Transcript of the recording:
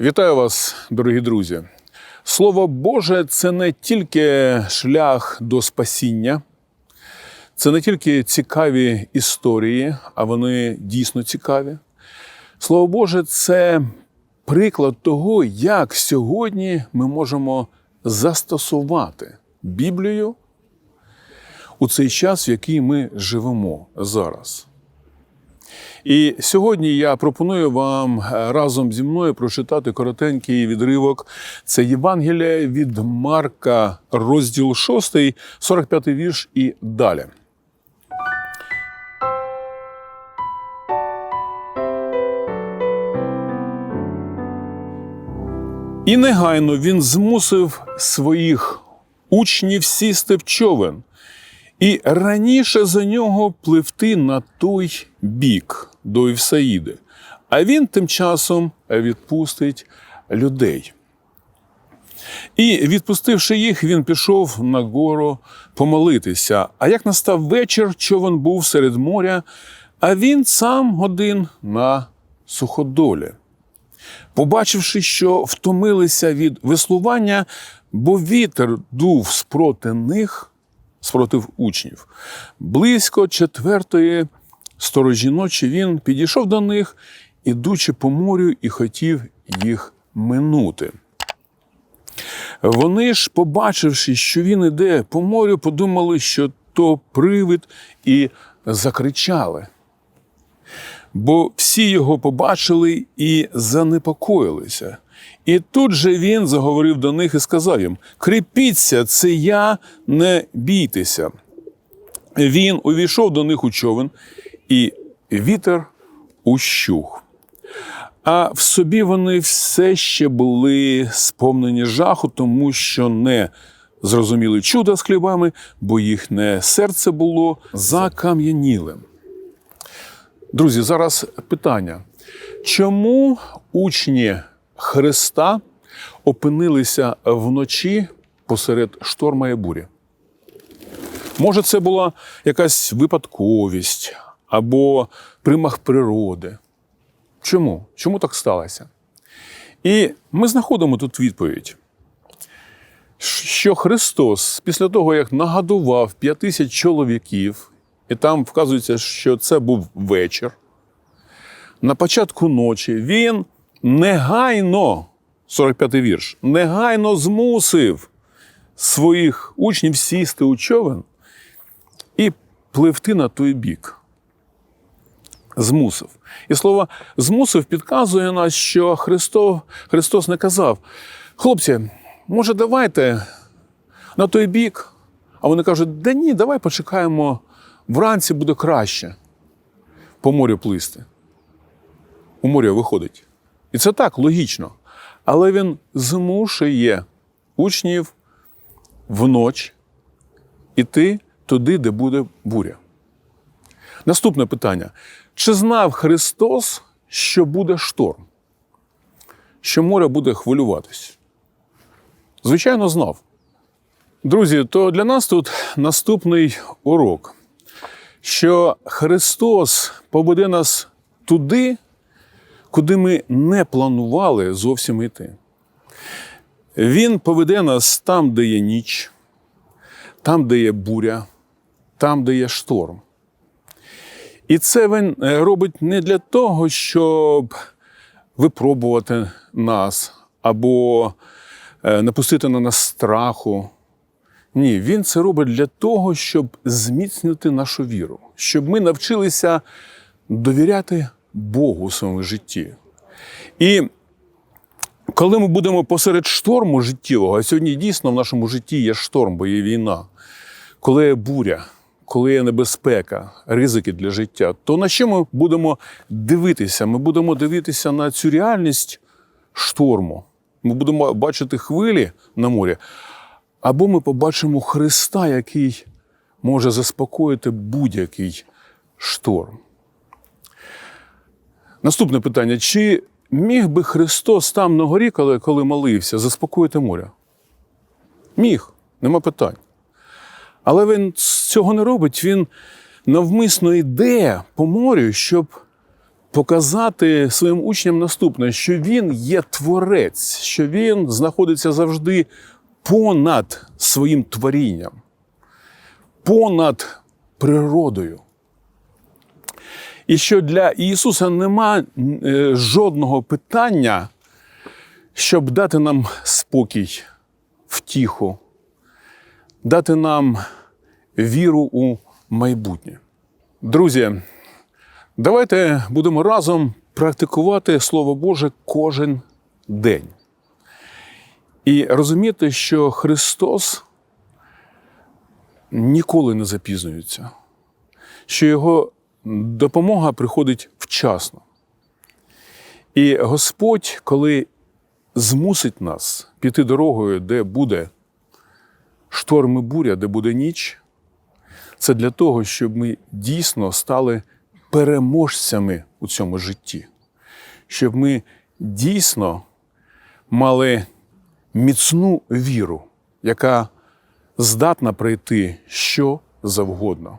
Вітаю вас, дорогі друзі. Слово Боже це не тільки шлях до спасіння, це не тільки цікаві історії, а вони дійсно цікаві. Слово Боже це приклад того, як сьогодні ми можемо застосувати Біблію у цей час, в який ми живемо зараз. І сьогодні я пропоную вам е, разом зі мною прочитати коротенький відривок. Це Євангелія від Марка, розділ 6, 45 вірш і далі. І негайно він змусив своїх учнів сісти в човен і раніше за нього пливти на той бік до Івсаїди. А він тим часом відпустить людей. І, відпустивши їх, він пішов на гору помолитися. А як настав вечір, човен був серед моря, а він сам один на суходолі. Побачивши, що втомилися від веслування, бо вітер дув спроти них, спротив учнів. Близько четвертої сторожі ночі він підійшов до них, ідучи по морю, і хотів їх минути. Вони ж, побачивши, що він іде по морю, подумали, що то привид, і закричали. Бо всі його побачили і занепокоїлися. І тут же він заговорив до них і сказав їм: Кріпіться, це я, не бійтеся. Він увійшов до них у човен, і вітер ущух. А в собі вони все ще були сповнені жаху, тому що не зрозуміли чуда з хлібами, бо їхнє серце було закам'янілим. Друзі, зараз питання. Чому учні Христа опинилися вночі посеред шторма і бурі? Може, це була якась випадковість або примах природи. Чому? Чому так сталося? І ми знаходимо тут відповідь, що Христос, після того, як нагадував п'ять тисяч чоловіків, і там вказується, що це був вечір, на початку ночі він негайно, 45-й вірш, негайно змусив своїх учнів сісти у човен і пливти на той бік. Змусив. І слово змусив підказує нас, що Христос, Христос не казав: хлопці, може, давайте на той бік. А вони кажуть, да ні, давай почекаємо, вранці буде краще по морю плисти. У моря виходить. І це так, логічно. Але він змушує учнів вночі іти туди, де буде буря. Наступне питання: чи знав Христос, що буде шторм? Що море буде хвилюватись? Звичайно, знав. Друзі, то для нас тут наступний урок, що Христос поведе нас туди, куди ми не планували зовсім йти. Він поведе нас там, де є ніч, там, де є буря, там, де є шторм. І це він е, робить не для того, щоб випробувати нас або е, напустити на нас страху. Ні, він це робить для того, щоб зміцнити нашу віру, щоб ми навчилися довіряти Богу у своєму житті. І коли ми будемо посеред шторму життєвого, а сьогодні дійсно в нашому житті є шторм, бо є війна, коли є буря, коли є небезпека, ризики для життя, то на що ми будемо дивитися? Ми будемо дивитися на цю реальність шторму. Ми будемо бачити хвилі на морі, або ми побачимо Христа, який може заспокоїти будь-який шторм. Наступне питання: чи міг би Христос там на горі, коли, коли молився, заспокоїти море? Міг, нема питань. Але він цього не робить. Він навмисно йде по морю, щоб показати своїм учням наступне, що він є творець, що він знаходиться завжди понад своїм творінням, понад природою. І що для Ісуса нема е, жодного питання, щоб дати нам спокій, втіху, дати нам віру у майбутнє. Друзі, давайте будемо разом практикувати Слово Боже кожен день. І розуміти, що Христос ніколи не запізнюється, що Його допомога приходить вчасно. І Господь, коли змусить нас піти дорогою, де буде шторм і буря, де буде ніч, це для того, щоб ми дійсно стали переможцями у цьому житті, щоб ми дійсно мали міцну віру, яка здатна пройти що завгодно.